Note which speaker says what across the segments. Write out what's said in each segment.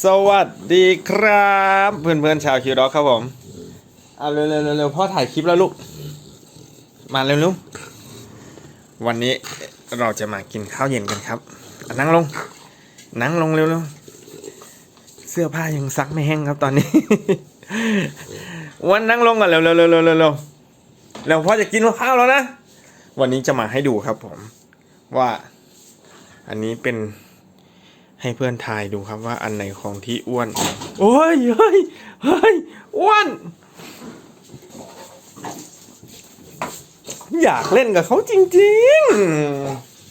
Speaker 1: สวัสดีครับ เพื่อนเพื่อนๆชาวคิวด็อกครับผมเอาเร็วเร็วเร็วพ่อถ่ายคลิปแล้วลูก มาเร็วลูกวันนี้เราจะมากินข้าวเย็นกันครับ นั่งลง นั่งลงเร็วเร็วเสื้อผ้ายังซักไม่แห้งครับตอนนี้ วันนั่งลงก่อนเร็วเร็วเร็วเร็วเร็วเร็วเร็วพ่อจะกินข้าวแล้วนะ วันนี้จะมาให้ดูครับผม ว่า อันนี้เป็น ให้เพื่อนทายดูครับว่าอันไหนของที่อ้วน โอ้ยเฮ้ยเฮ้ยอ้วน อยากเล่นกับเขาจริง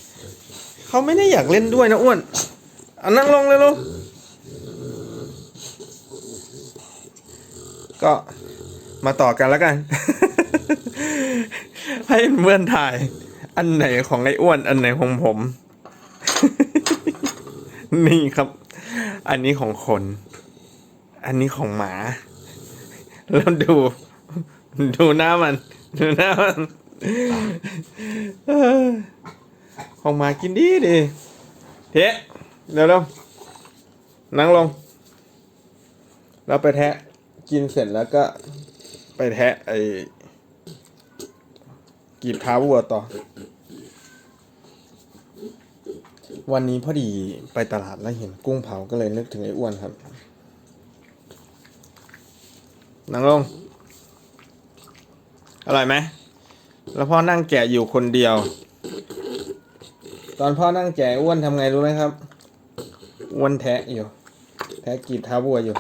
Speaker 1: ๆ เขาไม่ได้อยากเล่นด้วยนะอ้วนอานั่งลงเลยลูกก็มาต่อกันแล้วกัน ให้เพื่อนถ่าย อันไหนของไอ้อ้วน อันไหนของผม นี่ครับ อันนี้ของคน อันนี้ของหมา แล้วดู ดูหน้ามัน ดูหน้ามันอของหมากินดีดีเทะเดี๋ยวเร็วนั่งลง แล้วไปแทะ กินเสร็จแล้วก็ไปแทะไอ้กีบเท้าวัวต่อ วันนี้พอดีไปตลาดแล้วเห็นกุ้งเผาก็เลยนึกถึงไอ้อ้วนครับนั่งลง อร่อยไหม แล้วพ่อนั่งแกะอยู่คนเดียว ตอนพ่อนั่งแกะอ้วนทำไงรู้ไหมครับ อ้วนแทะอยู่ แทะกีบเท้าวัวอยู่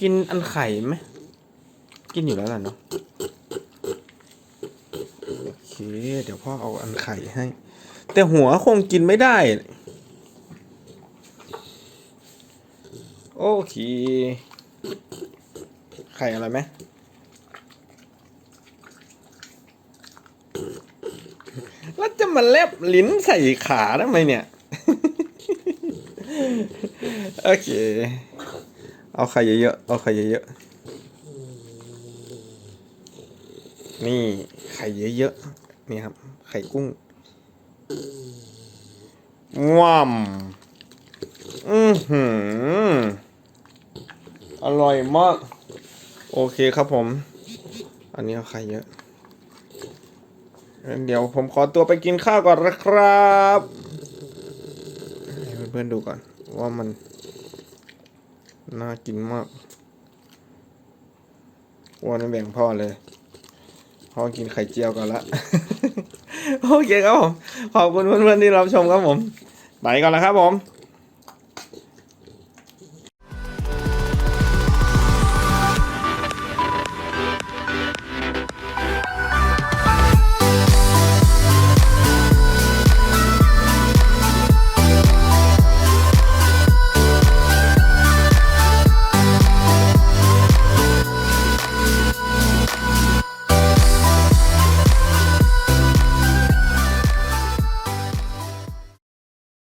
Speaker 1: กินอันไข่ไหม กินอยู่แล้วล่ะเนาะ เค เดี๋ยวพ่อเอาอันไข่ให้ แต่หัวคงกินไม่ได้ โอเค ไข่อะไรไหมแล้วจะมาแลบลิ้นใส่ขาทำไมเนี่ย โอเค เอาไข่เยอะๆ เอาไข่เยอะๆ นี่ ไข่เยอะๆ นี่ครับ ไข่กุ้งว้ามอือหือ อร่อยมาก โอเคครับผม อันนี้เอาไข่เยอะเดี๋ยวผมขอตัวไปกินข้าวก่อนนะครับให้เพื่อนๆดูก่อน ว่ามัน น่ากินมากอ้วนไม่แบ่งพ่อเลย พ่อกินไข่เจียวก่อนละ โอเคครับผม ขอบคุณเพื่อนๆที่รับชมครับผม ไปก่อนแล้วครับผม